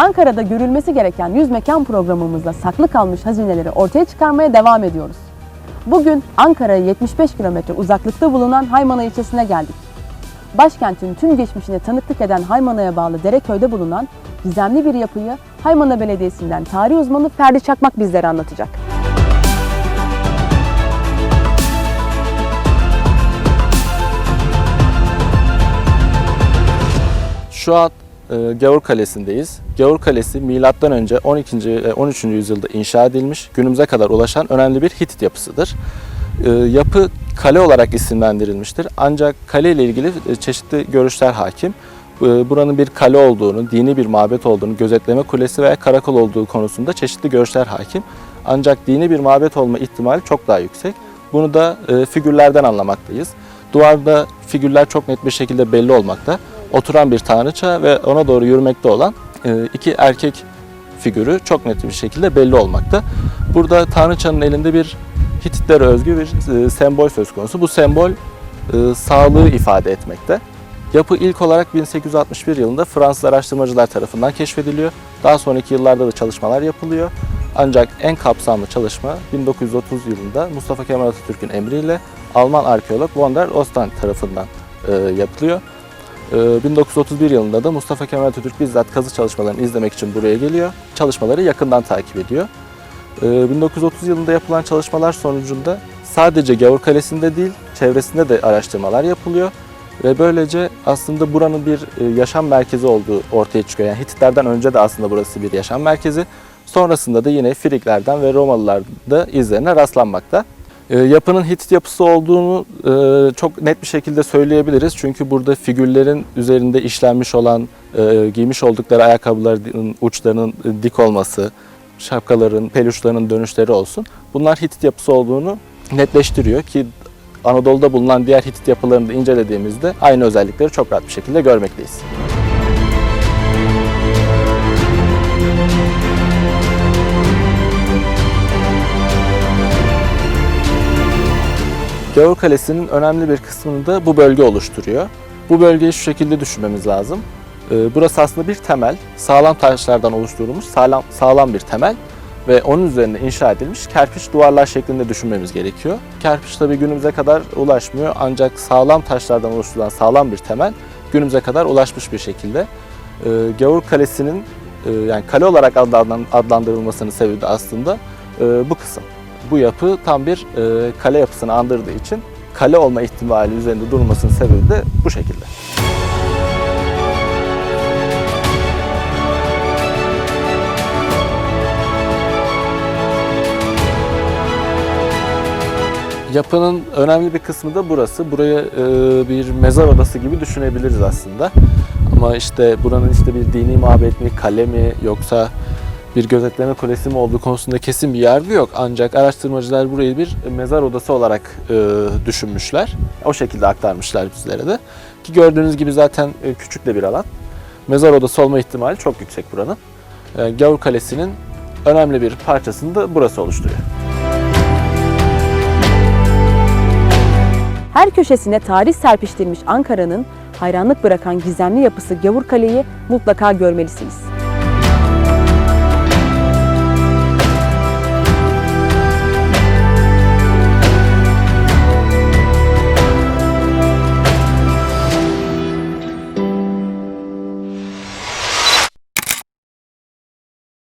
Ankara'da görülmesi gereken 100 mekan programımızda saklı kalmış hazineleri ortaya çıkarmaya devam ediyoruz. Bugün Ankara'ya 75 kilometre uzaklıkta bulunan Haymana ilçesine geldik. Başkentin tüm geçmişine tanıklık eden Haymana'ya bağlı Dereköy'de bulunan gizemli bir yapıyı Haymana Belediyesi'nden tarih uzmanı Ferdi Çakmak bizlere anlatacak. Şu an Gavur Kalesi'ndeyiz. Gavur Kalesi milattan önce 12. ve 13. yüzyılda inşa edilmiş, günümüze kadar ulaşan önemli bir Hitit yapısıdır. E, yapı kale olarak isimlendirilmiştir. Ancak kale ile ilgili e, çeşitli görüşler hakim. E, buranın bir kale olduğunu, dini bir mabet olduğunu, gözetleme kulesi veya karakol olduğu konusunda çeşitli görüşler hakim. Ancak dini bir mabet olma ihtimali çok daha yüksek. Bunu da e, figürlerden anlamaktayız. Duvarda figürler çok net bir şekilde belli olmakta. Oturan bir tanrıça ve ona doğru yürümekte olan e, iki erkek figürü çok net bir şekilde belli olmakta. Burada tanrıçanın elinde bir Hititlere özgü bir e, sembol söz konusu. Bu sembol e, sağlığı ifade etmekte. Yapı ilk olarak 1861 yılında Fransız araştırmacılar tarafından keşfediliyor. Daha sonraki yıllarda da çalışmalar yapılıyor. Ancak en kapsamlı çalışma 1930 yılında Mustafa Kemal Atatürk'ün emriyle Alman arkeolog von der Osten tarafından e, yapılıyor. E, 1931 yılında da Mustafa Kemal Atatürk bizzat kazı çalışmalarını izlemek için buraya geliyor. Çalışmaları yakından takip ediyor. E, 1930 yılında yapılan çalışmalar sonucunda sadece Gavur Kalesi'nde değil, çevresinde de araştırmalar yapılıyor. Ve böylece aslında buranın bir e, yaşam merkezi olduğu ortaya çıkıyor. Yani Hititlerden önce de aslında burası bir yaşam merkezi. Sonrasında da yine Friklerden ve Romalılarda izlerine rastlanmakta. E, Yapının Hitit yapısı olduğunu e, çok net bir şekilde söyleyebiliriz. Çünkü burada figürlerin üzerinde işlenmiş olan, e, giymiş oldukları ayakkabıların uçlarının dik olması, şapkaların, peluşlarının dönüşleri olsun. Bunlar Hitit yapısı olduğunu netleştiriyor ki Anadolu'da bulunan diğer Hitit yapılarını da incelediğimizde aynı özellikleri çok rahat bir şekilde görmekteyiz. Gavur Kalesi'nin önemli bir kısmını da bu bölge oluşturuyor. Bu bölgeyi şu şekilde düşünmemiz lazım. Ee, Burası aslında bir temel, sağlam taşlardan oluşturulmuş sağlam, sağlam bir temel ve onun üzerine inşa edilmiş kerpiç duvarlar şeklinde düşünmemiz gerekiyor. Kerpiç tabii günümüze kadar ulaşmıyor ancak sağlam taşlardan oluşturulan sağlam bir temel günümüze kadar ulaşmış bir şekilde. Ee, Gavur Kalesi'nin e, yani kale olarak adlandırılmasının sebebi de aslında e, bu kısım. Bu yapı tam bir e, kale yapısını andırdığı için kale olma ihtimali üzerinde durmasının sebebi de bu şekilde. Yapının önemli bir kısmı da burası. Burayı e, bir mezar odası gibi düşünebiliriz aslında. Ama işte buranın işte bir dini mabet mi, kale mi yoksa bir gözetleme kulesi mi olduğu konusunda kesin bir yargı yok. Ancak araştırmacılar burayı bir mezar odası olarak e, düşünmüşler. O şekilde aktarmışlar bizlere de. Ki gördüğünüz gibi zaten e, küçük de bir alan. Mezar odası olma ihtimali çok yüksek buranın. E, Gavur Kalesi'nin önemli bir parçasını da burası oluşturuyor. Her köşesine tarih serpiştirmiş Ankara'nın hayranlık bırakan gizemli yapısı Gavur Kale'yi mutlaka görmelisiniz.